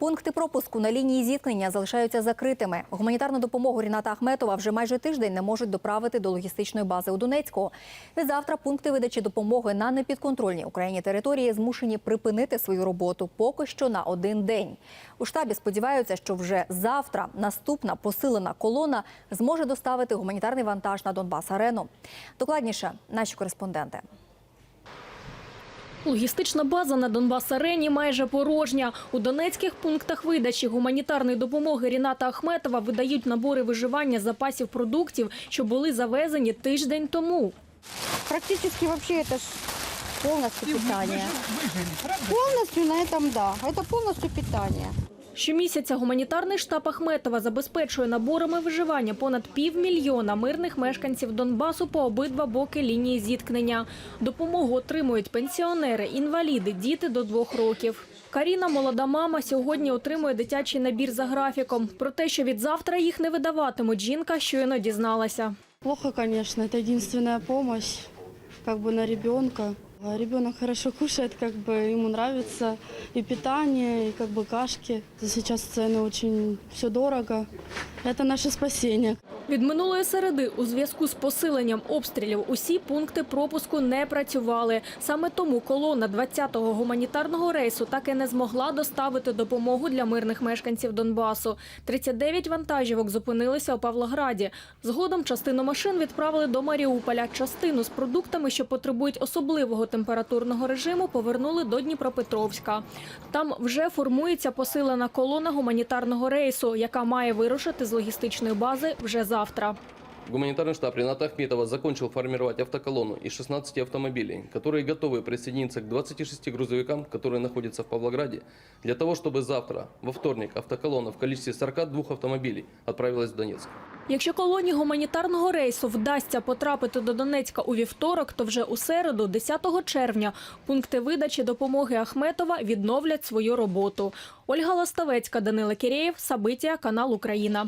Пункти пропуску на лінії зіткнення залишаються закритими. Гуманітарну допомогу Ріната Ахметова вже майже тиждень не можуть доправити до логістичної бази у Донецьку. Відзавтра пункти видачі допомоги на непідконтрольній Україні території змушені припинити свою роботу поки що на один день. У штабі сподіваються, що вже завтра наступна посилена колона зможе доставити гуманітарний вантаж на Донбас Арену. Докладніше наші кореспонденти. Логістична база на Донбас-арені майже порожня. У донецьких пунктах видачі гуманітарної допомоги Ріната Ахметова видають набори виживання запасів продуктів, що були завезені тиждень тому. Практически вообще это ж полностью питание. Полностью на этом, да. Это полностью питание. Щомісяця гуманітарний штаб Ахметова забезпечує наборами виживання понад півмільйона мирних мешканців Донбасу по обидва боки лінії зіткнення. Допомогу отримують пенсіонери, інваліди, діти до двох років. Каріна, молода мама, сьогодні отримує дитячий набір за графіком. Про те, що від завтра їх не видаватимуть, жінка щойно дізналася. Плохо, конечно, это единственная помощь как бы на ребенка. А Ребенок хорошо кушает, как бы ему нравится и питание, и как бы кашки. Сейчас цены очень все дорого. Это наше спасение. Від минулої середи у зв'язку з посиленням обстрілів усі пункти пропуску не працювали. Саме тому колона 20-го гуманітарного рейсу так і не змогла доставити допомогу для мирних мешканців Донбасу. 39 вантажівок зупинилися у Павлограді. Згодом частину машин відправили до Маріуполя. Частину з продуктами, що потребують особливого температурного режиму, повернули до Дніпропетровська. Там вже формується посилена колона гуманітарного рейсу, яка має вирушити з логістичної бази вже завтра Гуманитарный штаб Рената Ахметова закончил формировать автоколонну из 16 автомобилей, которые готовы присоединиться к 26 грузовикам, которые находятся в Павлограде, для того, чтобы завтра, во вторник, автоколонна в количестве 42 автомобилей отправилась в Донецк. Якщо колонії гуманітарного рейсу вдасться потрапити до Донецька у вівторок, то вже у середу, 10 червня, пункти видачі допомоги Ахметова відновлять свою роботу. Ольга Ластовецька, Данила Кірєєв, Сабиття, канал Україна.